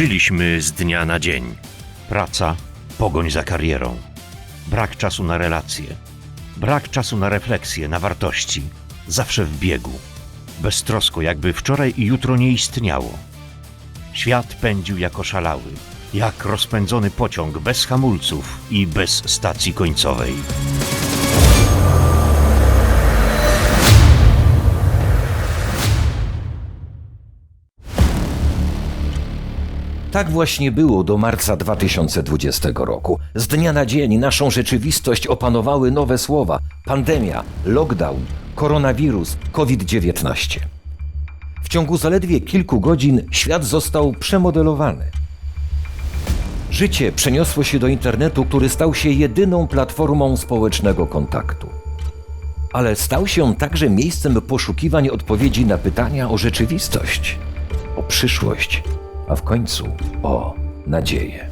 Żyliśmy z dnia na dzień. Praca, pogoń za karierą. Brak czasu na relacje. Brak czasu na refleksję, na wartości. Zawsze w biegu. Beztrosko, jakby wczoraj i jutro nie istniało. Świat pędził jako szalały, jak rozpędzony pociąg bez hamulców i bez stacji końcowej. Tak właśnie było do marca 2020 roku. Z dnia na dzień naszą rzeczywistość opanowały nowe słowa: pandemia, lockdown, koronawirus, COVID-19. W ciągu zaledwie kilku godzin świat został przemodelowany. Życie przeniosło się do internetu, który stał się jedyną platformą społecznego kontaktu. Ale stał się także miejscem poszukiwań odpowiedzi na pytania o rzeczywistość, o przyszłość, a w końcu o nadzieję.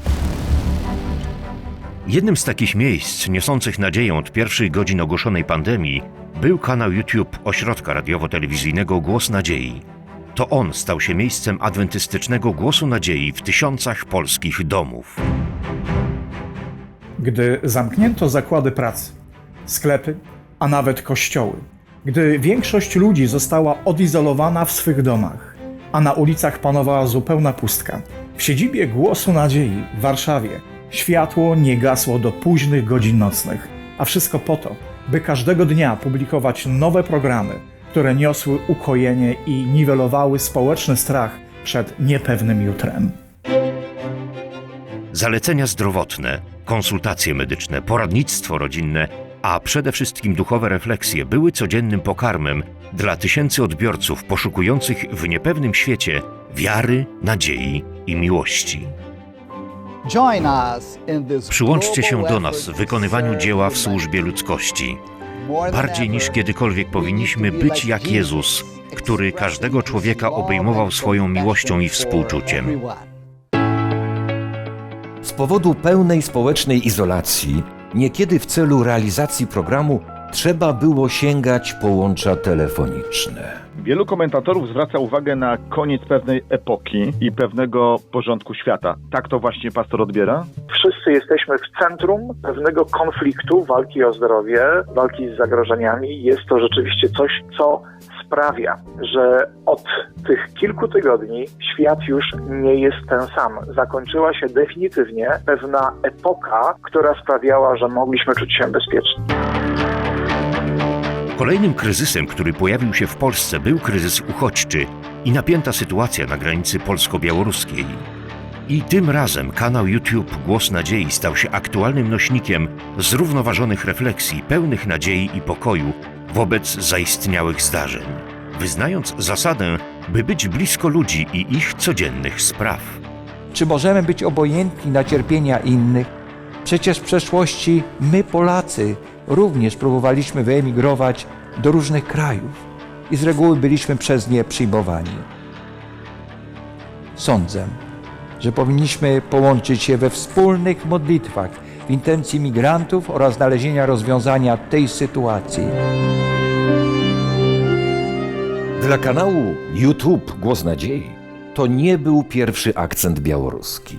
Jednym z takich miejsc niosących nadzieję od pierwszych godzin ogłoszonej pandemii był kanał YouTube ośrodka radiowo-telewizyjnego Głos Nadziei. To on stał się miejscem adwentystycznego głosu nadziei w tysiącach polskich domów. Gdy zamknięto zakłady pracy, sklepy, a nawet kościoły, gdy większość ludzi została odizolowana w swych domach, a na ulicach panowała zupełna pustka, w siedzibie Głosu Nadziei w Warszawie światło nie gasło do późnych godzin nocnych, a wszystko po to, by każdego dnia publikować nowe programy, które niosły ukojenie i niwelowały społeczny strach przed niepewnym jutrem. Zalecenia zdrowotne, konsultacje medyczne, poradnictwo rodzinne, a przede wszystkim duchowe refleksje były codziennym pokarmem dla tysięcy odbiorców poszukujących w niepewnym świecie wiary, nadziei i miłości. Przyłączcie się do nas w wykonywaniu dzieła w służbie ludzkości. Bardziej niż kiedykolwiek powinniśmy być jak Jezus, który każdego człowieka obejmował swoją miłością i współczuciem. Z powodu pełnej społecznej izolacji, niekiedy w celu realizacji programu trzeba było sięgać po łącza telefoniczne. Wielu komentatorów zwraca uwagę na koniec pewnej epoki i pewnego porządku świata. Tak to właśnie pastor odbiera? wszyscy jesteśmy w centrum pewnego konfliktu, walki o zdrowie, walki z zagrożeniami. Jest to rzeczywiście coś, co sprawia, że od tych kilku tygodni świat już nie jest ten sam. Zakończyła się definitywnie pewna epoka, która sprawiała, że mogliśmy czuć się bezpieczni. Kolejnym kryzysem, który pojawił się w Polsce, był kryzys uchodźczy i napięta sytuacja na granicy polsko-białoruskiej. I tym razem kanał YouTube Głos Nadziei stał się aktualnym nośnikiem zrównoważonych refleksji, pełnych nadziei i pokoju wobec zaistniałych zdarzeń, wyznając zasadę, by być blisko ludzi i ich codziennych spraw. Czy możemy być obojętni na cierpienia innych? Przecież w przeszłości my, Polacy, również próbowaliśmy wyemigrować do różnych krajów i z reguły byliśmy przez nie przyjmowani. Sądzę, że powinniśmy połączyć się we wspólnych modlitwach w intencji migrantów oraz znalezienia rozwiązania tej sytuacji. Dla kanału YouTube Głos Nadziei to nie był pierwszy akcent białoruski.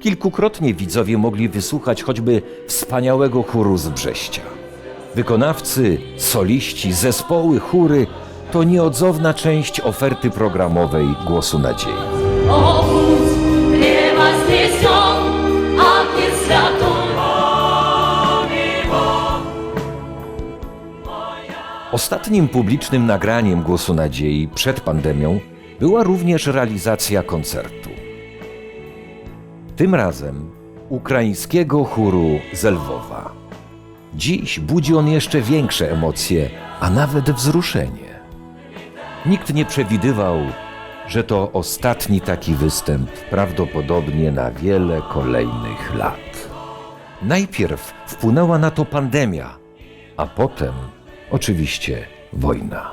Kilkukrotnie widzowie mogli wysłuchać choćby wspaniałego chóru z Brześcia. Wykonawcy, soliści, zespoły, chóry to nieodzowna część oferty programowej Głosu Nadziei. Ostatnim publicznym nagraniem Głosu Nadziei przed pandemią była również realizacja koncertu. Tym razem ukraińskiego chóru z Lwowa. Dziś budzi on jeszcze większe emocje, a nawet wzruszenie. Nikt nie przewidywał, że to ostatni taki występ prawdopodobnie na wiele kolejnych lat. Najpierw wpłynęła na to pandemia, a potem oczywiście wojna.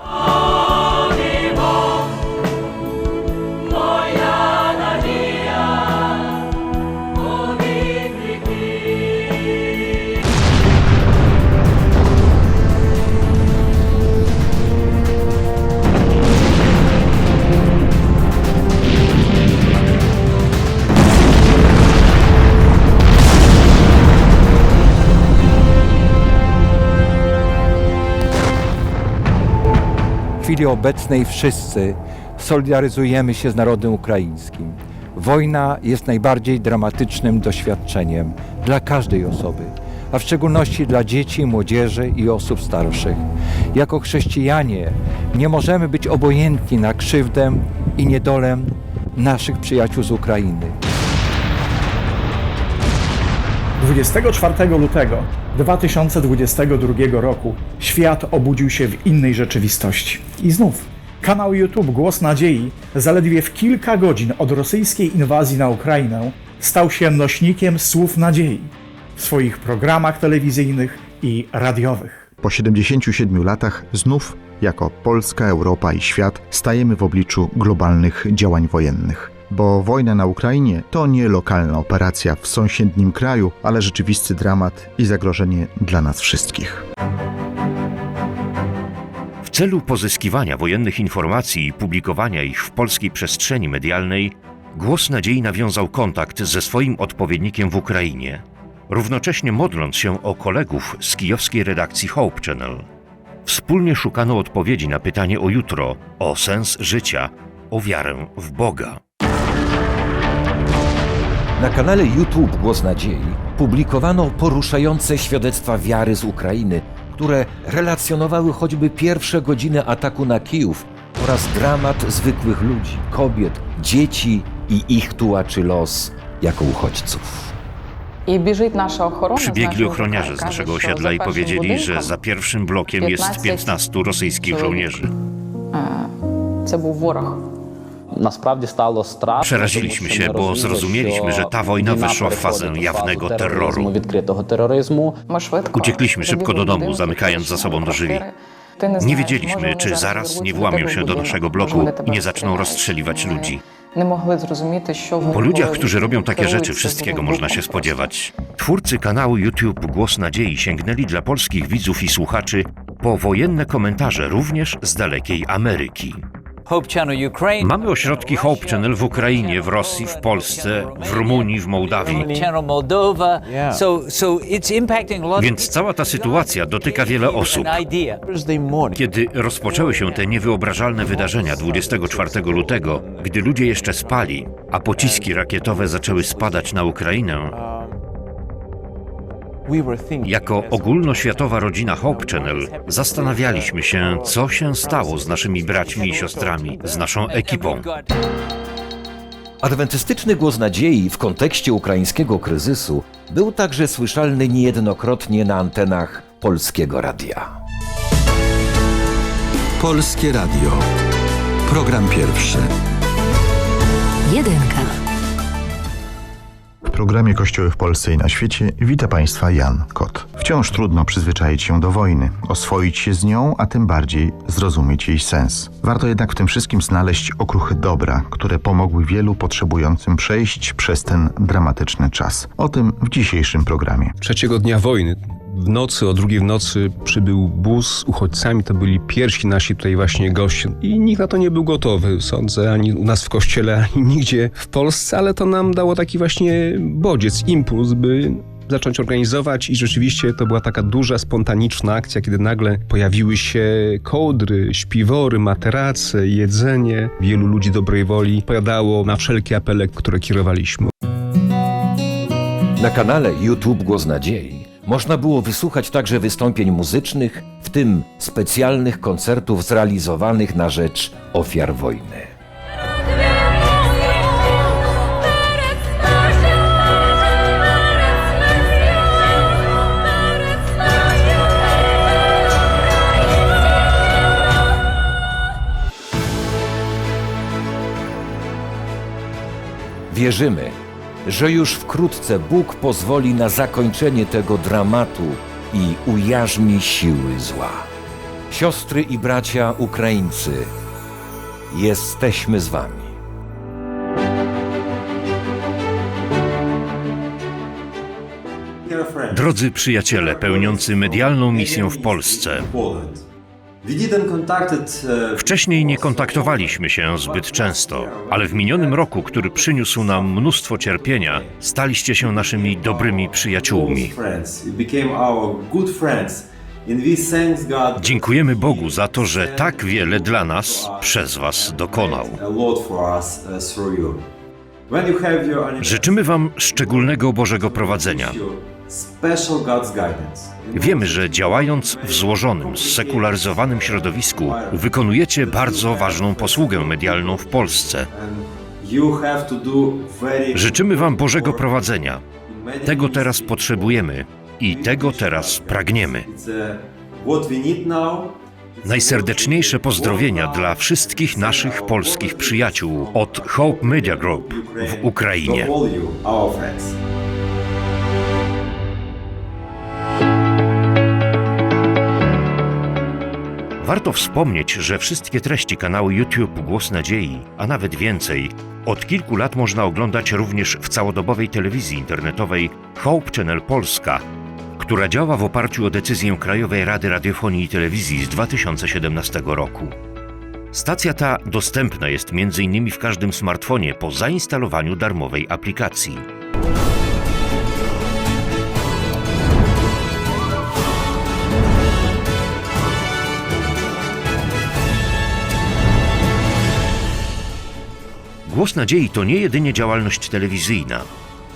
Chwili obecnej wszyscy solidaryzujemy się z narodem ukraińskim. Wojna jest najbardziej dramatycznym doświadczeniem dla każdej osoby, a w szczególności dla dzieci, młodzieży i osób starszych. Jako chrześcijanie nie możemy być obojętni na krzywdę i niedolę naszych przyjaciół z Ukrainy. 24 lutego 2022 roku świat obudził się w innej rzeczywistości. I znów kanał YouTube Głos Nadziei zaledwie w kilka godzin od rosyjskiej inwazji na Ukrainę stał się nośnikiem słów nadziei w swoich programach telewizyjnych i radiowych. Po 77 latach znów, jako Polska, Europa i świat, stajemy w obliczu globalnych działań wojennych. Bo wojna na Ukrainie to nie lokalna operacja w sąsiednim kraju, ale rzeczywisty dramat i zagrożenie dla nas wszystkich. W celu pozyskiwania wojennych informacji i publikowania ich w polskiej przestrzeni medialnej, Głos Nadziei nawiązał kontakt ze swoim odpowiednikiem w Ukrainie, równocześnie modląc się o kolegów z kijowskiej redakcji Hope Channel. Wspólnie szukano odpowiedzi na pytanie o jutro, o sens życia, o wiarę w Boga. Na kanale YouTube Głos Nadziei publikowano poruszające świadectwa wiary z Ukrainy, które relacjonowały choćby pierwsze godziny ataku na Kijów oraz dramat zwykłych ludzi, kobiet, dzieci i ich tułaczy los jako uchodźców. Przybiegli ochroniarze z naszego osiedla i powiedzieli, że za pierwszym blokiem jest 15 rosyjskich żołnierzy. To był wróg. Przeraziliśmy się, bo zrozumieliśmy, że ta wojna wyszła w fazę jawnego terroru. Uciekliśmy szybko do domu, zamykając za sobą drzwi. Nie wiedzieliśmy, czy zaraz nie włamią się do naszego bloku i nie zaczną rozstrzeliwać ludzi. Po ludziach, którzy robią takie rzeczy, wszystkiego można się spodziewać. Twórcy kanału YouTube Głos Nadziei sięgnęli dla polskich widzów i słuchaczy po wojenne komentarze również z dalekiej Ameryki. Mamy ośrodki Hope Channel w Ukrainie, w Rosji, w Polsce, w Rumunii, w Mołdawii. Więc cała ta sytuacja dotyka wiele osób. Kiedy rozpoczęły się te niewyobrażalne wydarzenia 24 lutego, gdy ludzie jeszcze spali, a pociski rakietowe zaczęły spadać na Ukrainę, jako ogólnoświatowa rodzina Hope Channel zastanawialiśmy się, co się stało z naszymi braćmi i siostrami, z naszą ekipą. Adwentystyczny głos nadziei w kontekście ukraińskiego kryzysu był także słyszalny niejednokrotnie na antenach polskiego radia. Polskie Radio. Program pierwszy. Jedynka. Programie Kościoły w Polsce i na świecie wita Państwa Jan Kot. Wciąż trudno przyzwyczaić się do wojny, oswoić się z nią, a tym bardziej zrozumieć jej sens. Warto jednak w tym wszystkim znaleźć okruchy dobra, które pomogły wielu potrzebującym przejść przez ten dramatyczny czas. O tym w dzisiejszym programie. Trzeciego dnia wojny, w nocy, o drugiej w nocy przybył bus z uchodźcami. To byli pierwsi nasi tutaj właśnie goście. I nikt na to nie był gotowy, sądzę, ani u nas w kościele, ani nigdzie w Polsce, ale to nam dało taki właśnie bodziec, impuls, by zacząć organizować i rzeczywiście to była taka duża, spontaniczna akcja, kiedy nagle pojawiły się kołdry, śpiwory, materace, jedzenie. Wielu ludzi dobrej woli powiadało na wszelkie apele, które kierowaliśmy. Na kanale YouTube Głos Nadziei można było wysłuchać także wystąpień muzycznych, w tym specjalnych koncertów zrealizowanych na rzecz ofiar wojny. Wierzymy, że już wkrótce Bóg pozwoli na zakończenie tego dramatu i ujarzmi siły zła. Siostry i bracia Ukraińcy, jesteśmy z Wami. Drodzy przyjaciele pełniący medialną misję w Polsce, Wcześniej nie kontaktowaliśmy się zbyt często, ale w minionym roku, który przyniósł nam mnóstwo cierpienia, staliście się naszymi dobrymi przyjaciółmi. Dziękujemy Bogu za to, że tak wiele dla nas przez Was dokonał. Życzymy Wam szczególnego Bożego prowadzenia. Wiemy, że działając w złożonym, sekularyzowanym środowisku, wykonujecie bardzo ważną posługę medialną w Polsce. Życzymy Wam Bożego prowadzenia. Tego teraz potrzebujemy i tego teraz pragniemy. Najserdeczniejsze pozdrowienia dla wszystkich naszych polskich przyjaciół od Hope Media Group w Ukrainie. Warto wspomnieć, że wszystkie treści kanału YouTube Głos Nadziei, a nawet więcej, od kilku lat można oglądać również w całodobowej telewizji internetowej Hope Channel Polska, która działa w oparciu o decyzję Krajowej Rady Radiofonii i Telewizji z 2017 roku. Stacja ta dostępna jest m.in. w każdym smartfonie po zainstalowaniu darmowej aplikacji. Głos Nadziei to nie jedynie działalność telewizyjna.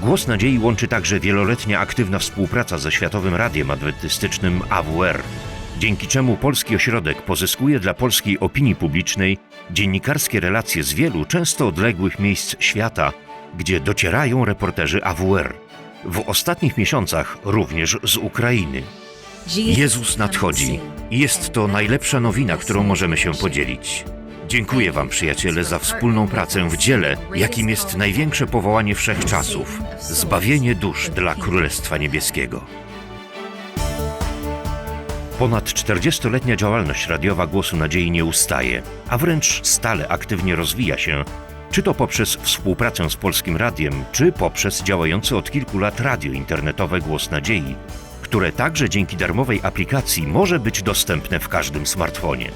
Głos Nadziei łączy także wieloletnia aktywna współpraca ze Światowym Radiem Adwentystycznym AWR, dzięki czemu polski ośrodek pozyskuje dla polskiej opinii publicznej dziennikarskie relacje z wielu, często odległych miejsc świata, gdzie docierają reporterzy AWR. W ostatnich miesiącach również z Ukrainy. Jezus nadchodzi jest to najlepsza nowina, którą możemy się podzielić. Dziękuję Wam, przyjaciele, za wspólną pracę w dziele, jakim jest największe powołanie wszechczasów zbawienie dusz dla Królestwa Niebieskiego. Ponad 40-letnia działalność radiowa Głosu Nadziei nie ustaje, a wręcz stale aktywnie rozwija się, czy to poprzez współpracę z Polskim Radiem, czy poprzez działające od kilku lat radio internetowe Głos Nadziei, które także dzięki darmowej aplikacji może być dostępne w każdym smartfonie.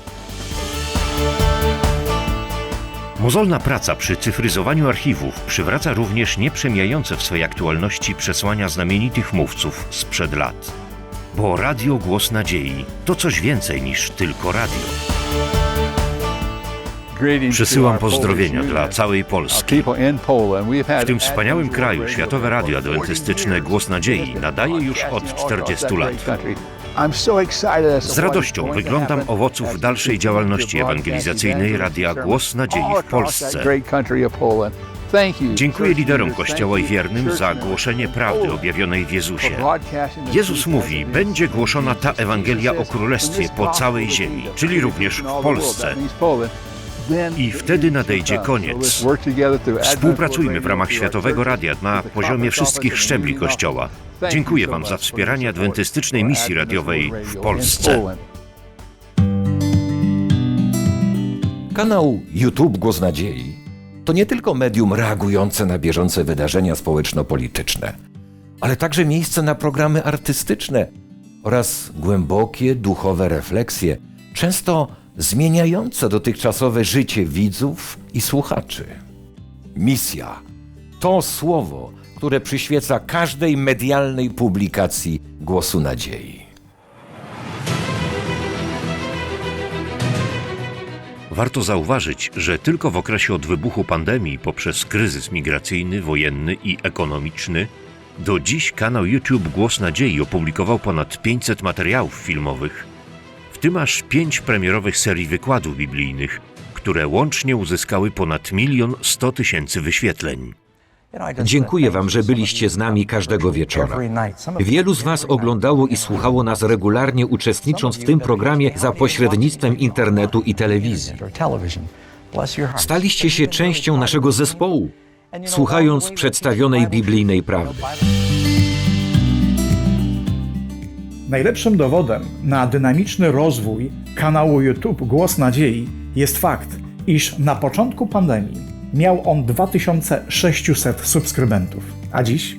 Mozolna praca przy cyfryzowaniu archiwów przywraca również nieprzemijające w swej aktualności przesłania znamienitych mówców sprzed lat. Bo Radio Głos Nadziei to coś więcej niż tylko radio. Przysyłam pozdrowienia dla całej Polski. W tym wspaniałym kraju Światowe Radio Adwentystyczne Głos Nadziei nadaje już od 40 lat. Z radością wyglądam owoców dalszej działalności ewangelizacyjnej Radia Głos Nadziei w Polsce. Dziękuję liderom Kościoła i wiernym za głoszenie prawdy objawionej w Jezusie. Jezus mówi, będzie głoszona ta Ewangelia o Królestwie po całej ziemi, czyli również w Polsce. I wtedy nadejdzie koniec. Współpracujmy w ramach Światowego Radia na poziomie wszystkich szczebli Kościoła. Dziękuję Wam za wspieranie adwentystycznej misji radiowej w Polsce. Kanał YouTube Głos Nadziei to nie tylko medium reagujące na bieżące wydarzenia społeczno-polityczne, ale także miejsce na programy artystyczne oraz głębokie duchowe refleksje, często zmieniające dotychczasowe życie widzów i słuchaczy. Misja to słowo, które przyświeca każdej medialnej publikacji Głosu Nadziei. Warto zauważyć, że tylko w okresie od wybuchu pandemii poprzez kryzys migracyjny, wojenny i ekonomiczny do dziś kanał YouTube Głos Nadziei opublikował ponad 500 materiałów filmowych, w tym aż pięć premierowych serii wykładów biblijnych, które łącznie uzyskały ponad milion sto tysięcy wyświetleń. Dziękuję Wam, że byliście z nami każdego wieczora. Wielu z Was oglądało i słuchało nas regularnie, uczestnicząc w tym programie za pośrednictwem internetu i telewizji. Staliście się częścią naszego zespołu, słuchając przedstawionej biblijnej prawdy. Najlepszym dowodem na dynamiczny rozwój kanału YouTube Głos Nadziei jest fakt, iż na początku pandemii miał on 2600 subskrybentów, a dziś,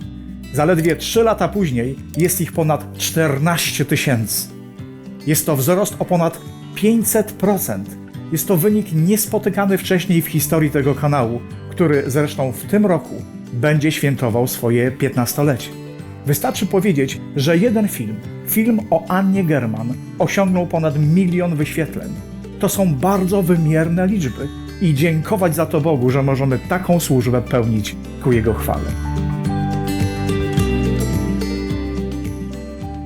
zaledwie 3 lata później, jest ich ponad 14 tysięcy. Jest to wzrost o ponad 500%. Jest to wynik niespotykany wcześniej w historii tego kanału, który zresztą w tym roku będzie świętował swoje 15-lecie. Wystarczy powiedzieć, że jeden film Film o Annie German osiągnął ponad milion wyświetleń. To są bardzo wymierne liczby i dziękować za to Bogu, że możemy taką służbę pełnić ku Jego chwale.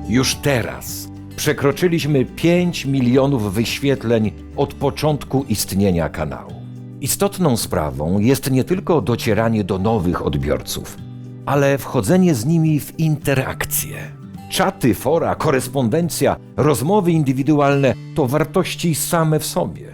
Już teraz przekroczyliśmy 5 milionów wyświetleń od początku istnienia kanału. Istotną sprawą jest nie tylko docieranie do nowych odbiorców, ale wchodzenie z nimi w interakcję. Czaty, fora, korespondencja, rozmowy indywidualne to wartości same w sobie.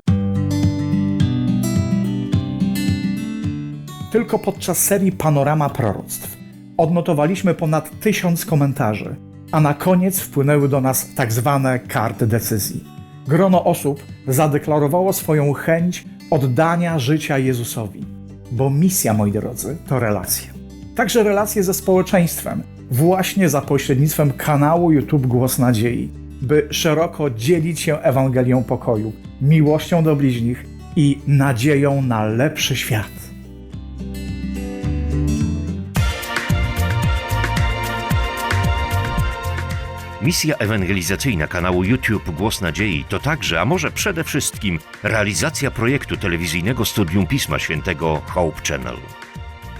Tylko podczas serii Panorama Proroctw odnotowaliśmy ponad tysiąc komentarzy, a na koniec wpłynęły do nas tak zwane karty decyzji. Grono osób zadeklarowało swoją chęć oddania życia Jezusowi, bo misja, moi drodzy, to relacje. Także relacje ze społeczeństwem, właśnie za pośrednictwem kanału YouTube Głos Nadziei, by szeroko dzielić się Ewangelią pokoju, miłością do bliźnich i nadzieją na lepszy świat. Misja ewangelizacyjna kanału YouTube Głos Nadziei to także, a może przede wszystkim, realizacja projektu telewizyjnego Studium Pisma Świętego Hope Channel.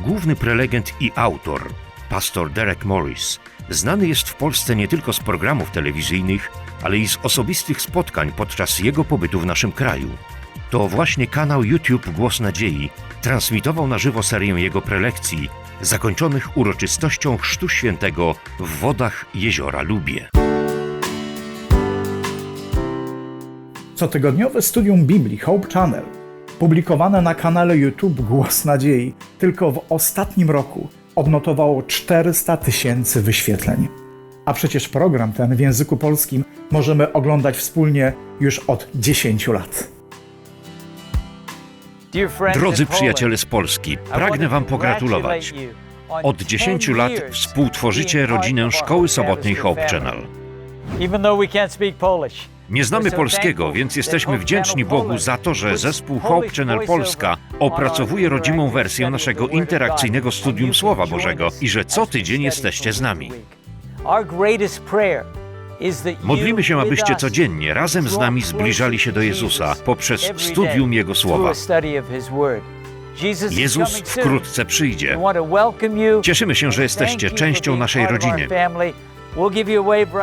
Główny prelegent i autor, pastor Derek Morris, znany jest w Polsce nie tylko z programów telewizyjnych, ale i z osobistych spotkań podczas jego pobytu w naszym kraju. To właśnie kanał YouTube Głos Nadziei transmitował na żywo serię jego prelekcji, zakończonych uroczystością Chrztu Świętego w wodach jeziora Lubie. Cotygodniowe studium Biblii Hope Channel, publikowane na kanale YouTube Głos Nadziei, tylko w ostatnim roku odnotowało 400 tysięcy wyświetleń. A przecież program ten w języku polskim możemy oglądać wspólnie już od 10 lat. Drodzy przyjaciele z Polski, pragnę Wam pogratulować. Od 10 lat współtworzycie rodzinę Szkoły Sobotniej Hope Channel. Nie znamy polskiego, więc jesteśmy wdzięczni Bogu za to, że zespół Hope Channel Polska opracowuje rodzimą wersję naszego interakcyjnego studium Słowa Bożego i że co tydzień jesteście z nami. Modlimy się, abyście codziennie razem z nami zbliżali się do Jezusa poprzez studium Jego Słowa. Jezus wkrótce przyjdzie. Cieszymy się, że jesteście częścią naszej rodziny.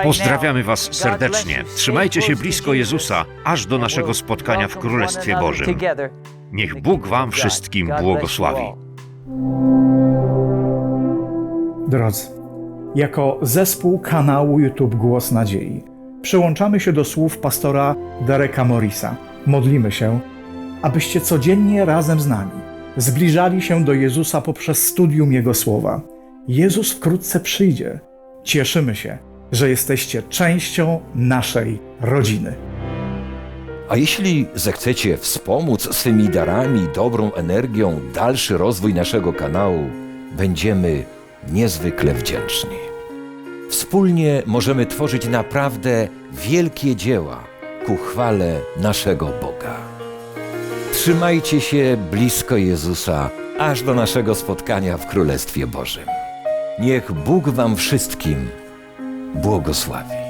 Pozdrawiamy Was serdecznie. Trzymajcie się blisko Jezusa, aż do naszego spotkania w Królestwie Bożym. Niech Bóg Wam wszystkim błogosławi. Drodzy, jako zespół kanału YouTube Głos Nadziei przyłączamy się do słów pastora Dereka Morrisa. Modlimy się, abyście codziennie razem z nami zbliżali się do Jezusa poprzez studium Jego słowa. Jezus wkrótce przyjdzie. Cieszymy się, że jesteście częścią naszej rodziny. A jeśli zechcecie wspomóc swymi darami, dobrą energią dalszy rozwój naszego kanału, będziemy niezwykle wdzięczni. Wspólnie możemy tworzyć naprawdę wielkie dzieła ku chwale naszego Boga. Trzymajcie się blisko Jezusa, aż do naszego spotkania w Królestwie Bożym. Niech Bóg Wam wszystkim błogosławi.